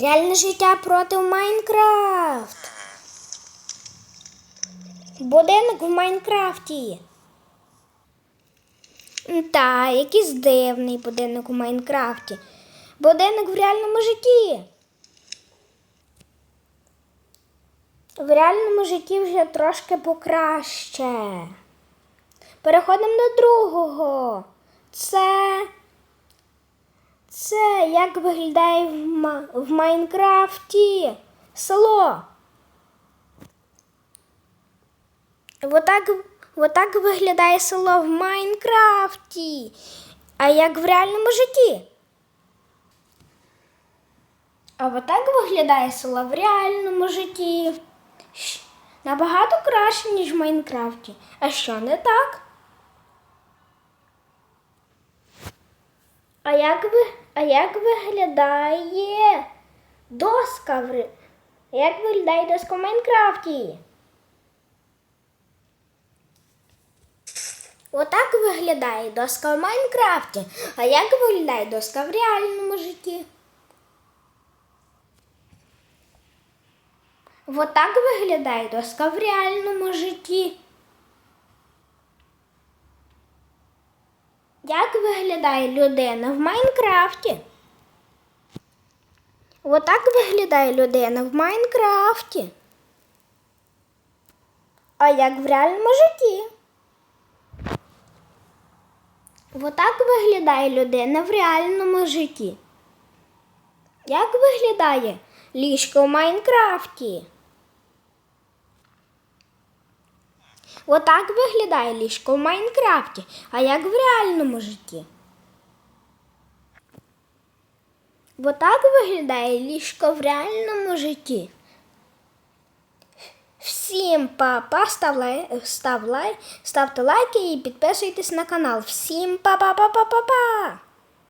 Реальне життя проти Майнкрафт. Будинок в Майнкрафті. Та, якийсь дивний будинок у Майнкрафті. Будинок в реальному житті. В реальному житті вже трошки покраще. Переходимо до другого. Це. Це як виглядає в, Ма- в Майнкрафті село. Отак, отак виглядає село в Майнкрафті. А як в реальному житті? А отак виглядає село в реальному житті. Набагато краще, ніж в Майнкрафті. А що не так? А як ви, а як виглядає доска в як виглядає доска в Майнкрафті? Отак виглядає доска в Майнкрафті. А як виглядає доска в реальному житті? Отак виглядає доска в реальному житті. Як виглядає людина в Майнкрафті? Отак виглядає людина в Майнкрафті. А як в реальному житті? Отак виглядає людина в реальному житті. Як виглядає ліжко в Майнкрафті? Отак виглядає ліжко в Майнкрафті, а як в реальному житті? Отак виглядає ліжко в реальному житті. Всім па-па, став лай, став лай, ставте лайки і підписуйтесь на канал. Всім па-па-па-па-па-па!